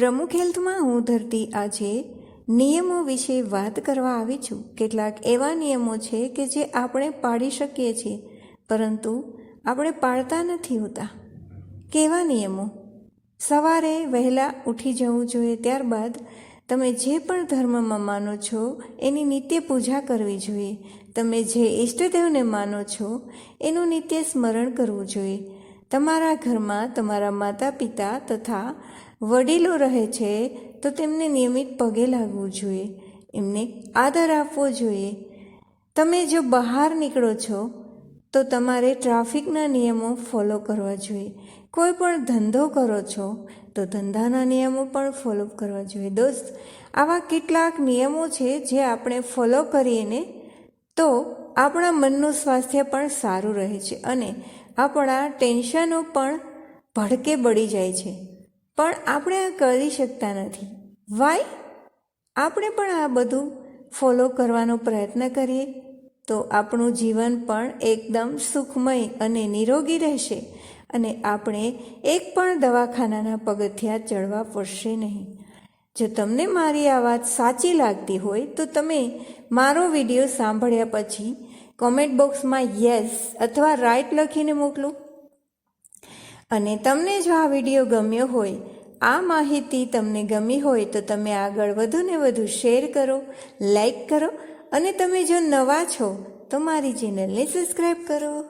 પ્રમુખ હેલ્થમાં હું ધરતી આજે નિયમો વિશે વાત કરવા આવી છું. કેટલાક એવા નિયમો છે કે જે આપણે પાડી શકીએ છીએ, પરંતુ આપણે પાળતા નથી હોતા. કેવા નિયમો? સવારે વહેલા ઉઠી જવું જોઈએ, ત્યારબાદ તમે જે પણ ધર્મમાં માનો છો એની નિત્ય પૂજા કરવી જોઈએ. તમે જે ઈષ્ટદેવને માનો છો એનું નિત્ય સ્મરણ કરવું જોઈએ. તમારા ઘરમાં તમારા માતા પિતા તથા વડીલો રહે છે, તો તેમને નિયમિત પગે લાગવું જોઈએ, એમને આદર આપવો જોઈએ. તમે જો બહાર નીકળો છો, તો તમારે ટ્રાફિકના નિયમો ફોલો કરવા જોઈએ. કોઈ પણ ધંધો કરો છો, તો ધંધાના નિયમો પણ ફોલો કરવા જોઈએ. દોસ્ત, આવા કેટલાક નિયમો છે જે આપણે ફોલો કરીએ તો આપણા મનનું સ્વાસ્થ્ય પણ સારું રહે છે અને આપણા ટેન્શનો પણ ભડકે બળી જાય છે. પણ આપણે આ કરી શકતા નથી. વાય આપણે પણ આ બધું ફોલો કરવાનો પ્રયત્ન કરીએ તો આપણું જીવન પણ એકદમ સુખમય અને નિરોગી રહેશે અને આપણે એક પણ દવાખાનાના પગથિયા ચડવા પડશે નહીં. જો તમને મારી આ વાત સાચી લાગતી હોય તો તમે મારો વીડિયો સાંભળ્યા પછી કોમેન્ટ બોક્સમાં યસ અથવા રાઈટ લખીને મોકલો. અને તમને જો આ વીડિયો ગમ્યો હોય આ માહિતી તમને ગમી હોય તો તમે આગળ વધુને વધુ શેર કરો, લાઈક કરો અને તમે જો નવા છો તો મારી ચેનલને સબસ્ક્રાઈબ કરો.